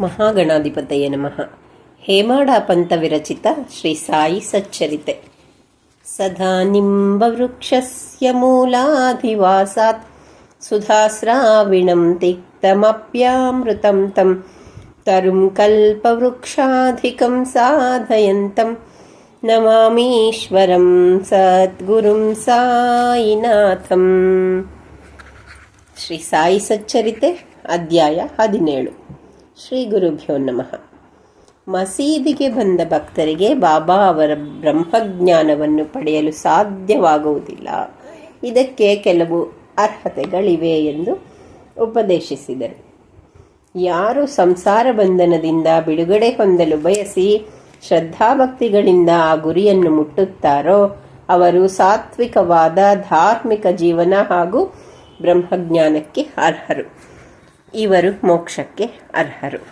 ಮಹಾಗಣಾಧಿಪತಯ ನಮಃ. ಹೇಮಾಡ ಪಂತ ವಿರಚಿತ ಶ್ರೀ ಸಾಯಿ ಸಚ್ಚರಿತೆ. ಸದಾ ನಿಂಬವೃಕ್ಷಸ್ಯ ಮೂಲಾಧಿವಾಸಾತ್. ಸುಧಾಸ್ರಾವಿಣಂ ತಿಕ್ತಮಪ್ಯಾಮೃತಂ ತಂ. ತರುಂ ಕಲ್ಪವೃಕ್ಷಾಧಿಕಂ ಸಾಧಯಂತಂ. ನಮಾಮೀಶ್ವರಂ ಸದ್ಗುರುಂ ಸಾಯಿನಾಥಂ. ಶ್ರೀ ಸಾಯಿ ಸಚ್ಚರಿತೆ, ಅಧ್ಯಾಯ ಹದಿನೇಳು. ಶ್ರೀ ಗುರುಭ್ಯೋ ನಮಃ. ಮಸೀದಿಗೆ ಬಂದ ಭಕ್ತರಿಗೆ ಬಾಬಾ ಅವರ ಬ್ರಹ್ಮಜ್ಞಾನವನ್ನು ಪಡೆಯಲು ಸಾಧ್ಯವಾಗುವುದಿಲ್ಲ. ಇದಕ್ಕೆ ಕೆಲವು ಅರ್ಹತೆಗಳಿವೆ ಎಂದು ಉಪದೇಶಿಸಿದರು. ಯಾರು ಸಂಸಾರ ಬಂಧನದಿಂದ ಬಿಡುಗಡೆ ಹೊಂದಲು ಬಯಸಿ ಶ್ರದ್ಧಾಭಕ್ತಿಗಳಿಂದ ಆ ಗುರಿಯನ್ನು ಮುಟ್ಟುತ್ತಾರೋ, ಅವರು ಸಾತ್ವಿಕವಾದ ಧಾರ್ಮಿಕ ಜೀವನ ಹಾಗೂ ಬ್ರಹ್ಮಜ್ಞಾನಕ್ಕೆ ಅರ್ಹರು. ಇವರು ಮೋಕ್ಷಕ್ಕೆ ಅರ್ಹರು.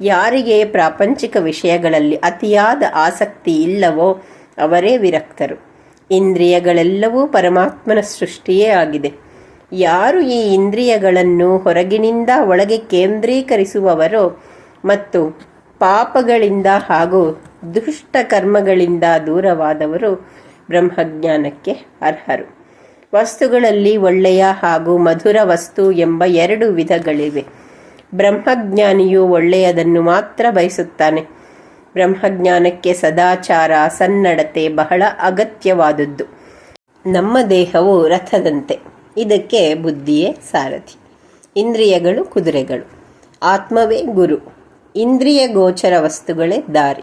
ಯಾರಿಗೆ ಪ್ರಾಪಂಚಿಕ ವಿಷಯಗಳಲ್ಲಿ ಅತಿಯಾದ ಆಸಕ್ತಿ ಇಲ್ಲವೋ ಅವರೇ ವಿರಕ್ತರು. ಇಂದ್ರಿಯಗಳೆಲ್ಲವೂ ಪರಮಾತ್ಮನ ಸೃಷ್ಟಿಯೇ ಆಗಿದೆ. ಯಾರು ಈ ಇಂದ್ರಿಯಗಳನ್ನು ಹೊರಗಿನಿಂದ ಒಳಗೆ ಕೇಂದ್ರೀಕರಿಸುವವರೋ ಮತ್ತು ಪಾಪಗಳಿಂದ ಹಾಗೂ ದುಷ್ಟ ಕರ್ಮಗಳಿಂದ ದೂರವಾದವರು ಬ್ರಹ್ಮಜ್ಞಾನಕ್ಕೆ ಅರ್ಹರು. ವಸ್ತುಗಳಲ್ಲಿ ಒಳ್ಳೆಯ ಹಾಗೂ ಮಧುರ ವಸ್ತು ಎಂಬ ಎರಡು ವಿಧಗಳಿವೆ. ಬ್ರಹ್ಮಜ್ಞಾನಿಯು ಒಳ್ಳೆಯದನ್ನು ಮಾತ್ರ ಬಯಸುತ್ತಾನೆ. ಬ್ರಹ್ಮಜ್ಞಾನಕ್ಕೆ ಸದಾಚಾರ, ಸನ್ನಡತೆ ಬಹಳ ಅಗತ್ಯವಾದದ್ದು. ನಮ್ಮ ದೇಹವು ರಥದಂತೆ. ಇದಕ್ಕೆ ಬುದ್ಧಿಯೇ ಸಾರಥಿ. ಇಂದ್ರಿಯಗಳು ಕುದುರೆಗಳು. ಆತ್ಮವೇ ಗುರು. ಇಂದ್ರಿಯ ಗೋಚರ ವಸ್ತುಗಳೇ ದಾರಿ.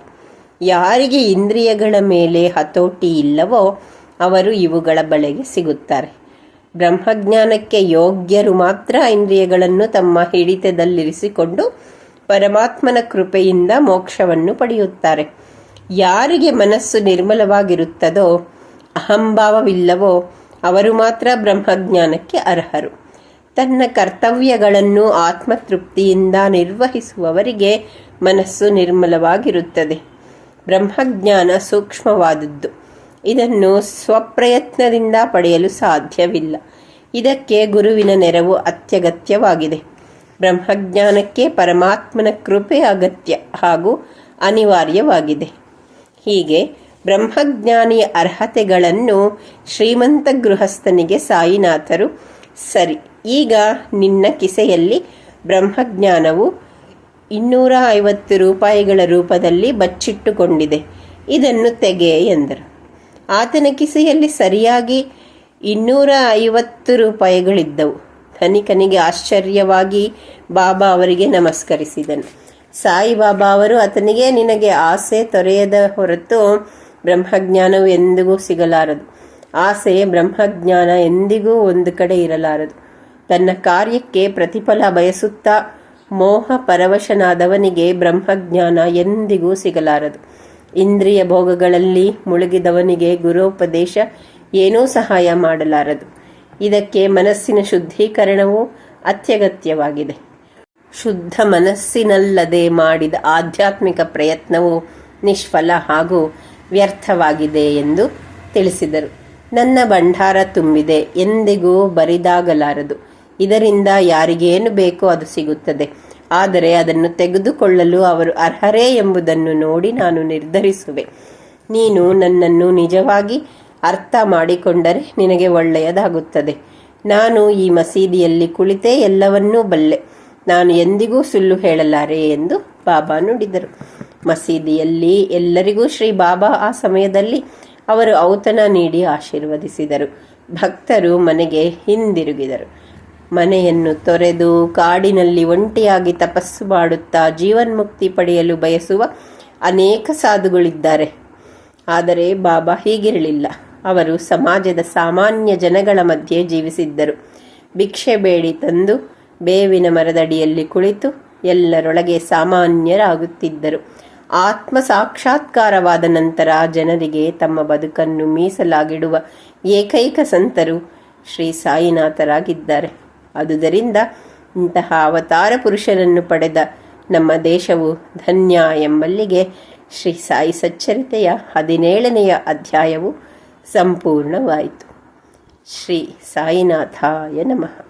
ಯಾರಿಗೆ ಇಂದ್ರಿಯಗಳ ಮೇಲೆ ಹತೋಟಿ ಇಲ್ಲವೋ ಅವರು ಇವುಗಳ ಬಳೆಗೆ ಸಿಗುತ್ತಾರೆ. ಬ್ರಹ್ಮಜ್ಞಾನಕ್ಕೆ ಯೋಗ್ಯರು ಮಾತ್ರ ಇಂದ್ರಿಯಗಳನ್ನು ತಮ್ಮ ಹಿಡಿತದಲ್ಲಿರಿಸಿಕೊಂಡು ಪರಮಾತ್ಮನ ಕೃಪೆಯಿಂದ ಮೋಕ್ಷವನ್ನು ಪಡೆಯುತ್ತಾರೆ. ಯಾರಿಗೆ ಮನಸ್ಸು ನಿರ್ಮಲವಾಗಿರುತ್ತದೋ, ಅಹಂಭಾವವಿಲ್ಲವೋ, ಅವರು ಮಾತ್ರ ಬ್ರಹ್ಮಜ್ಞಾನಕ್ಕೆ ಅರ್ಹರು. ತನ್ನ ಕರ್ತವ್ಯಗಳನ್ನು ಆತ್ಮತೃಪ್ತಿಯಿಂದ ನಿರ್ವಹಿಸುವವರಿಗೆ ಮನಸ್ಸು ನಿರ್ಮಲವಾಗಿರುತ್ತದೆ. ಬ್ರಹ್ಮಜ್ಞಾನ ಸೂಕ್ಷ್ಮವಾದದ್ದು. ಇದನ್ನು ಸ್ವಪ್ರಯತ್ನದಿಂದ ಪಡೆಯಲು ಸಾಧ್ಯವಿಲ್ಲ. ಇದಕ್ಕೆ ಗುರುವಿನ ನೆರವು ಅತ್ಯಗತ್ಯವಾಗಿದೆ. ಬ್ರಹ್ಮಜ್ಞಾನಕ್ಕೆ ಪರಮಾತ್ಮನ ಕೃಪೆ ಅಗತ್ಯ ಹಾಗೂ ಅನಿವಾರ್ಯವಾಗಿದೆ. ಹೀಗೆ ಬ್ರಹ್ಮಜ್ಞಾನಿಯ ಅರ್ಹತೆಗಳನ್ನು ಶ್ರೀಮಂತ ಗೃಹಸ್ಥನಿಗೆ ಸಾಯಿನಾಥರು, ಸರಿ, ಈಗ ನಿನ್ನ ಕಿಸೆಯಲ್ಲಿ ಬ್ರಹ್ಮಜ್ಞಾನವು ಇನ್ನೂರ ಐವತ್ತು ರೂಪಾಯಿಗಳ ರೂಪದಲ್ಲಿ ಬಚ್ಚಿಟ್ಟುಕೊಂಡಿದೆ. ಇದನ್ನು ತೆಗೆ ಎಂದರು. ಆತನ ಕಿಸೆಯಲ್ಲಿ ಸರಿಯಾಗಿ ಇನ್ನೂರ ಐವತ್ತು ರೂಪಾಯಿಗಳಿದ್ದವು. ಧನಿಕನಿಗೆ ಆಶ್ಚರ್ಯವಾಗಿ ಬಾಬಾ ಅವರಿಗೆ ನಮಸ್ಕರಿಸಿದನು. ಸಾಯಿಬಾಬಾ ಅವರು, ಆತನಿಗೆ ನಿನಗೆ ಆಸೆ ತೊರೆಯದ ಹೊರತು ಬ್ರಹ್ಮಜ್ಞಾನವು ಎಂದಿಗೂ ಸಿಗಲಾರದು. ಆಸೆ ಬ್ರಹ್ಮಜ್ಞಾನ ಎಂದಿಗೂ ಒಂದು ಕಡೆ ಇರಲಾರದು. ತನ್ನ ಕಾರ್ಯಕ್ಕೆ ಪ್ರತಿಫಲ ಬಯಸುತ್ತಾ ಮೋಹ ಪರವಶನಾದವನಿಗೆ ಬ್ರಹ್ಮಜ್ಞಾನ ಎಂದಿಗೂ ಸಿಗಲಾರದು. ಇಂದ್ರಿಯ ಭೋಗಗಳಲ್ಲಿ ಮುಳುಗಿದವನಿಗೆ ಗುರೋಪದೇಶ ಏನೂ ಸಹಾಯ ಮಾಡಲಾರದು. ಇದಕ್ಕೆ ಮನಸ್ಸಿನ ಶುದ್ಧೀಕರಣವು ಅತ್ಯಗತ್ಯವಾಗಿದೆ. ಶುದ್ಧ ಮನಸ್ಸಿನಲ್ಲದೆ ಮಾಡಿದ ಆಧ್ಯಾತ್ಮಿಕ ಪ್ರಯತ್ನವು ನಿಷ್ಫಲ ಹಾಗೂ ವ್ಯರ್ಥವಾಗಿದೆ ಎಂದು ತಿಳಿಸಿದರು. ನನ್ನ ಭಂಡಾರ ತುಂಬಿದೆ, ಎಂದಿಗೂ ಬರಿದಾಗಲಾರದು. ಇದರಿಂದ ಯಾರಿಗೇನು ಬೇಕೋ ಅದು ಸಿಗುತ್ತದೆ. ಆದರೆ ಅದನ್ನು ತೆಗೆದುಕೊಳ್ಳಲು ಅವರು ಅರ್ಹರೇ ಎಂಬುದನ್ನು ನೋಡಿ ನಾನು ನಿರ್ಧರಿಸುವೆ. ನೀನು ನನ್ನನ್ನು ನಿಜವಾಗಿ ಅರ್ಥ ಮಾಡಿಕೊಂಡರೆ ನಿನಗೆ ಒಳ್ಳೆಯದಾಗುತ್ತದೆ. ನಾನು ಈ ಮಸೀದಿಯಲ್ಲಿ ಕುಳಿತೇ ಎಲ್ಲವನ್ನೂ ಬಲ್ಲೆ. ನಾನು ಎಂದಿಗೂ ಸುಳ್ಳು ಹೇಳಲಾರೆ ಎಂದು ಬಾಬಾ ನುಡಿದರು. ಮಸೀದಿಯಲ್ಲಿ ಎಲ್ಲರಿಗೂ ಶ್ರೀ ಬಾಬಾ ಆ ಸಮಯದಲ್ಲಿ ಅವರು ಔತಣ ನೀಡಿ ಆಶೀರ್ವದಿಸಿದರು. ಭಕ್ತರು ಮನೆಗೆ ಹಿಂದಿರುಗಿದರು. ಮನೆಯನ್ನು ತೊರೆದು ಕಾಡಿನಲ್ಲಿ ಒಂಟಿಯಾಗಿ ತಪಸ್ಸು ಮಾಡುತ್ತಾ ಜೀವನ್ಮುಕ್ತಿ ಪಡೆಯಲು ಬಯಸುವ ಅನೇಕ ಸಾಧುಗಳಿದ್ದಾರೆ. ಆದರೆ ಬಾಬಾ ಹೀಗಿರಲಿಲ್ಲ. ಅವರು ಸಮಾಜದ ಸಾಮಾನ್ಯ ಜನಗಳ ಮಧ್ಯೆ ಜೀವಿಸಿದ್ದರು. ಭಿಕ್ಷೆ ಬೇಡಿ ತಂದು ಬೇವಿನ ಮರದಡಿಯಲ್ಲಿ ಕುಳಿತು ಎಲ್ಲರೊಳಗೆ ಸಾಮಾನ್ಯರಾಗುತ್ತಿದ್ದರು. ಆತ್ಮ ಸಾಕ್ಷಾತ್ಕಾರವಾದ ನಂತರ ಜನರಿಗೆ ತಮ್ಮ ಬದುಕನ್ನು ಮೀಸಲಾಗಿಡುವ ಏಕೈಕ ಸಂತರು ಶ್ರೀ ಸಾಯಿನಾಥರಾಗಿದ್ದಾರೆ. ಅದುದರಿಂದ ಇಂತಹ ಅವತಾರ ಪುರುಷರನ್ನು ಪಡೆದ ನಮ್ಮ ದೇಶವು ಧನ್ಯ ಎಂಬಲ್ಲಿಗೆ ಶ್ರೀ ಸಾಯಿ ಸಚ್ಚರಿತೆಯ ಹದಿನೇಳನೆಯ ಅಧ್ಯಾಯವು ಸಂಪೂರ್ಣವಾಯಿತು. ಶ್ರೀ ಸಾಯಿನಾಥಾಯ ನಮಃ.